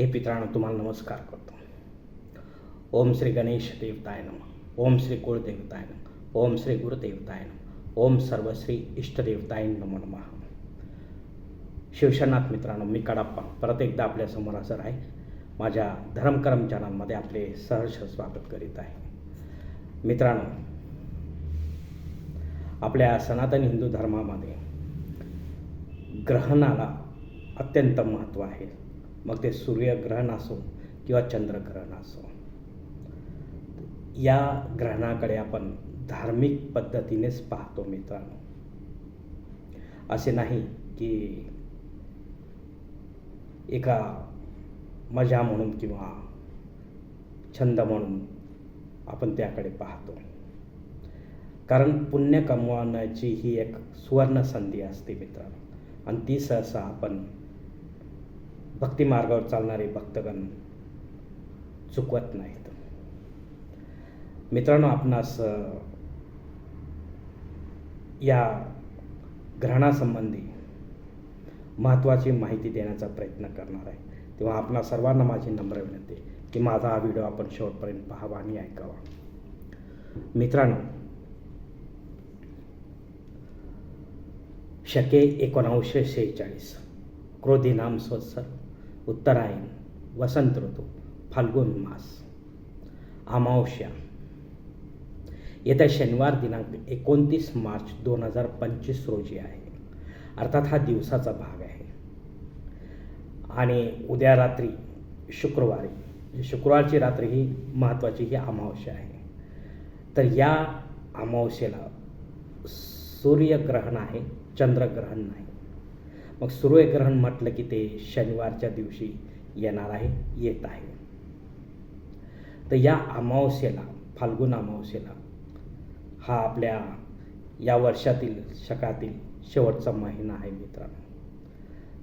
हे पित्रांनो तुम्हाला नमस्कार करतो. ओम श्री गणेश देवताय नम. ओम श्री कुळदेवताय नम. ओम श्री गुरुदेवताय नम. ओम सर्वश्री इष्टदेवताय नमो नमः. शिवशनाथ मित्रांनो मी कडाप्पा. परत एकदा आपल्यासमोर हजर आहे. माझ्या धर्मकरम चॅनलमध्ये आपले सहर्ष स्वागत करीत आहे. मित्रांनो आपल्या सनातन हिंदू धर्मामध्ये ग्रहणाला अत्यंत महत्त्व आहे. मग ते सूर्यग्रहण असो किंवा चंद्रग्रहण असो. या ग्रहणाकडे आपण धार्मिक पद्धतीनेच पाहतो मित्रांनो. असे नाही की एका मजा म्हणून किंवा छंद म्हणून आपण त्याकडे पाहतो. कारण पुण्य कमवण्याची ही एक सुवर्ण संधी असते मित्रांनो. आणि ती सहसा आपण भक्तिमार्गावर चालणारे भक्तगण चुकवत नाहीत. मित्रांनो आपणास या ग्रहणासंबंधी महत्त्वाची माहिती देण्याचा प्रयत्न करणार आहे. तेव्हा आपणा सर्वांना माझी नम्र विनंती की माझा हा व्हिडिओ आपण शेवटपर्यंत पाहावा आणि ऐकावा. मित्रांनो शके एकोणावीसशे शेहेचाळीस क्रोधी नाम संवत्सर उत्तरायण वसंत ऋतू फाल्गुन मास अमावस्या. येत्या शनिवार दिनांक एकोणतीस मार्च दोन हजार पंचवीस रोजी आहे. अर्थात हा दिवसाचा भाग आहे. आणि उद्या रात्री शुक्रवारी शुक्रवारची रात्री ही महत्त्वाची ही अमावस्या आहे. तर या अमावस्येला सूर्यग्रहण आहे चंद्रग्रहण नाही. मग सूर्यग्रहण म्हटलं की ते शनिवारच्या दिवशी येणार आहे येत आहे. तर या अमावस्येला फाल्गुन अमावस्येला हा आपल्या या वर्षातील शकातील शेवटचा महिना आहे मित्रांनो.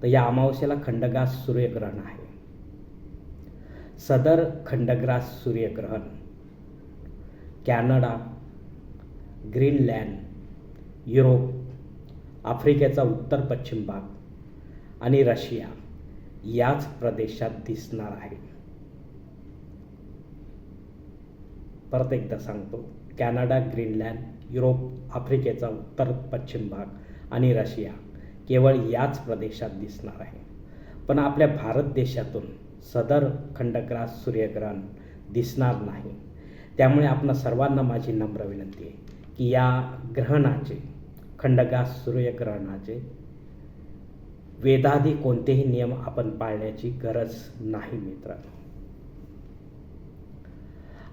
तर या अमावस्येला खंडग्रास सूर्यग्रहण आहे. सदर खंडग्रास सूर्यग्रहण कॅनडा ग्रीनलँड युरोप आफ्रिकेचा उत्तर पश्चिम भाग आणि रशिया याच प्रदेशात दिसणार आहे. परत एकदा सांगतो कॅनडा ग्रीनलँड युरोप आफ्रिकेचा उत्तर पश्चिम भाग आणि रशिया केवळ याच प्रदेशात दिसणार आहे. पण आपल्या भारत देशातून सदर खंडग्रास सूर्यग्रहण दिसणार नाही. त्यामुळे आपणा सर्वांना माझी नम्र विनंती आहे की या ग्रहणाचे खंडग्रास सूर्यग्रहणाचे वेदादी कोणतेही नियम आपण पाळण्याची गरज नाही मित्रांनो.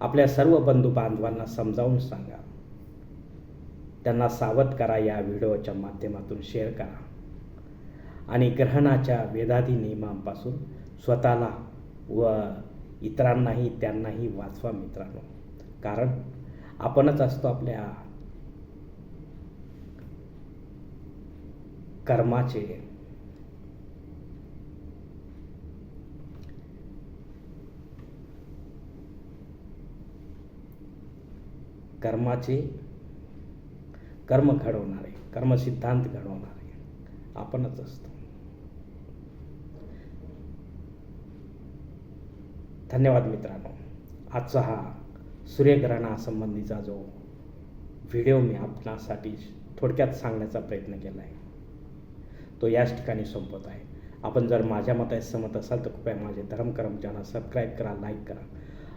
आपल्या सर्व बंधू बांधवांना समजावून सांगा. त्यांना सावध करा या व्हिडिओच्या माध्यमातून शेअर करा. आणि ग्रहणाच्या वेदादी नियमांपासून स्वतःला व इतरांनाही त्यांनाही वाचवा मित्रांनो. कारण आपणच असतो आपल्या कर्माचे कर्माचे कर्म घडवणारे कर्मसिद्धांत घडवणारे. आपणच असतो. धन्यवाद मित्रांनो. आजचा हा सूर्यग्रहणासंबंधीचा जो व्हिडिओ मी आपणासाठी थोडक्यात सांगण्याचा प्रयत्न केला आहे तो याच ठिकाणी संपत आहे. आपण जर माझ्या मतास सहमत असाल तर कृपया माझे धर्म चॅनल सबस्क्राईब करा लाईक करा.